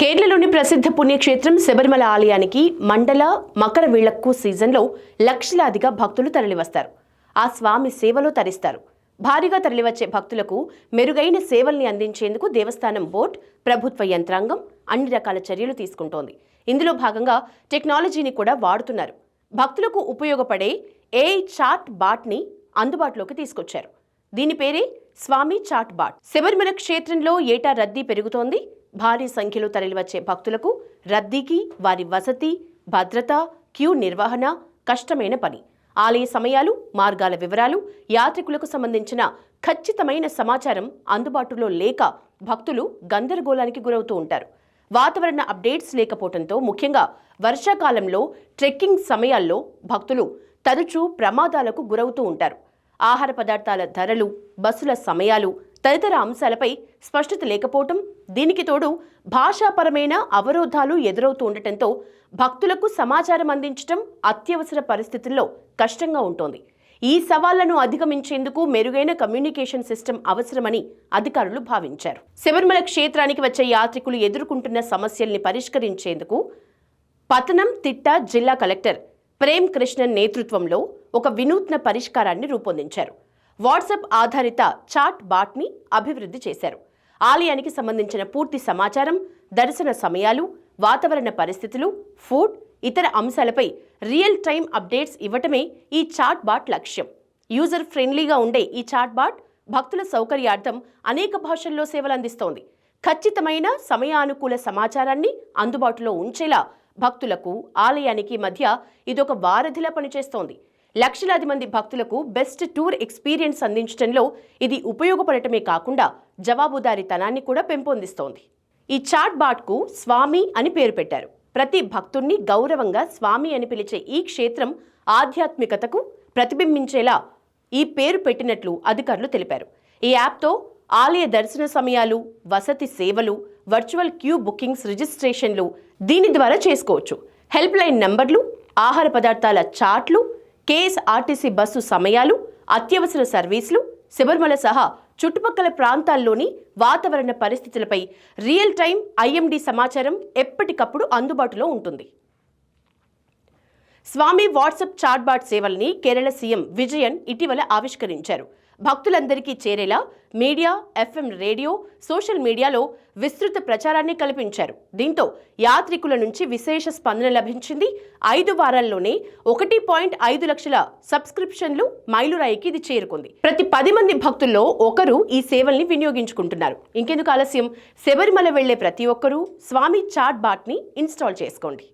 కేరళలోని ప్రసిద్ధ పుణ్యక్షేత్రం శబరిమల ఆలయానికి మండల మకర విళక్కు సీజన్లో లక్షలాదిగా భక్తులు తరలివస్తారు. ఆ స్వామి సేవలో తరిస్తారు. భారీగా తరలివచ్చే భక్తులకు మెరుగైన సేవల్ని అందించేందుకు దేవస్థానం బోర్డ్ ప్రభుత్వ యంత్రాంగం అన్ని రకాల చర్యలు తీసుకుంటోంది. ఇందులో భాగంగా టెక్నాలజీని కూడా వాడుతున్నారు. భక్తులకు ఉపయోగపడే ఏ చాట్ బాట్ని అందుబాటులోకి తీసుకొచ్చారు. దీని పేరే స్వామి చాట్ బాట్. శబరిమల క్షేత్రంలో ఏటా రద్దీ పెరుగుతోంది. భారీ సంఖ్యలో తరలివచ్చే భక్తులకు రద్దీకి వారి వసతి భద్రత క్యూ నిర్వహణ కష్టమైన పని. ఆలయ సమయాలు మార్గాల వివరాలు యాత్రికులకు సంబంధించిన ఖచ్చితమైన సమాచారం అందుబాటులో లేక భక్తులు గందరగోళానికి గురవుతూ ఉంటారు. వాతావరణ అప్డేట్స్ లేకపోవడంతో ముఖ్యంగా వర్షాకాలంలో ట్రెక్కింగ్ సమయాల్లో భక్తులు తరచూ ప్రమాదాలకు గురవుతూ ఉంటారు. ఆహార పదార్థాల ధరలు బస్సుల సమయాలు తదితర అంశాలపై స్పష్టత లేకపోవటం దీనికి తోడు భాషాపరమైన అవరోధాలు ఎదురవుతూ ఉండటంతో భక్తులకు సమాచారం అందించడం అత్యవసర పరిస్థితుల్లో కష్టంగా ఉంటోంది. ఈ సవాళ్ళను అధిగమించేందుకు మెరుగైన కమ్యూనికేషన్ సిస్టమ్ అవసరమని అధికారులు భావించారు. శబరిమల క్షేత్రానికి వచ్చే యాత్రికులు ఎదుర్కొంటున్న సమస్యల్ని పరిష్కరించేందుకు పతనం తిట్ట జిల్లా కలెక్టర్ ప్రేమ్ కృష్ణన్ నేతృత్వంలో ఒక వినూత్న పరిష్కారాన్ని రూపొందించారు. వాట్సాప్ ఆధారిత చాట్ బాట్ని అభివృద్ధి చేశారు. ఆలయానికి సంబంధించిన పూర్తి సమాచారం దర్శన సమయాలు వాతావరణ పరిస్థితులు ఫుడ్ ఇతర అంశాలపై రియల్ టైం అప్డేట్స్ ఇవ్వటమే ఈ చాట్ బాట్ లక్ష్యం. యూజర్ ఫ్రెండ్లీగా ఉండే ఈ చాట్ బాట్ భక్తుల సౌకర్యార్థం అనేక భాషల్లో సేవలు అందిస్తోంది. ఖచ్చితమైన సమయానుకూల సమాచారాన్ని అందుబాటులో ఉంచేలా భక్తులకు ఆలయానికి మధ్య ఇదొక వారధిలా పనిచేస్తోంది. లక్షలాది మంది భక్తులకు బెస్ట్ టూర్ ఎక్స్పీరియన్స్ అందించడంలో ఇది ఉపయోగపడటమే కాకుండా జవాబుదారీతనాన్ని కూడా పెంపొందిస్తోంది. ఈ చాట్ బాట్కు స్వామి అని పేరు పెట్టారు. ప్రతి భక్తుణ్ణి గౌరవంగా స్వామి అని పిలిచే ఈ క్షేత్రం ఆధ్యాత్మికతకు ప్రతిబింబించేలా ఈ పేరు పెట్టినట్లు అధికారులు తెలిపారు. ఈ యాప్తో ఆలయ దర్శన సమయాలు వసతి సేవలు వర్చువల్ క్యూ బుకింగ్స్ రిజిస్ట్రేషన్లు దీని ద్వారా చేసుకోవచ్చు. హెల్ప్ లైన్ నంబర్లు ఆహార పదార్థాల చాట్లు కేఎస్ఆర్టీసీ బస్సు సమయాలు అత్యవసర సర్వీసులు శబరిమల సహా చుట్టుపక్కల ప్రాంతాల్లోని వాతావరణ పరిస్థితులపై రియల్ టైం ఐఎండీ సమాచారం ఎప్పటికప్పుడు అందుబాటులో ఉంటుంది. స్వామి వాట్సాప్ చాట్బాట్ సేవల్ని కేరళ సీఎం విజయన్ ఇటీవల ఆవిష్కరించారు. భక్తులందరికీ చేరేలా మీడియా ఎఫ్ఎం రేడియో సోషల్ మీడియాలో విస్తృత ప్రచారాన్ని కల్పించారు. దీంతో యాత్రికుల నుంచి విశేష స్పందన లభించింది. ఐదు వారాల్లోనే ఒకటి పాయింట్ ఐదు లక్షల సబ్స్క్రిప్షన్లు మైలురాయికి ఇది చేరుకుంది. ప్రతి పది మంది భక్తుల్లో ఒకరు ఈ సేవల్ని వినియోగించుకుంటున్నారు. ఇంకెందుకు ఆలస్యం? శబరిమల వెళ్ళే ప్రతి ఒక్కరూ స్వామి చాట్ బాట్ని ఇన్స్టాల్ చేసుకోండి.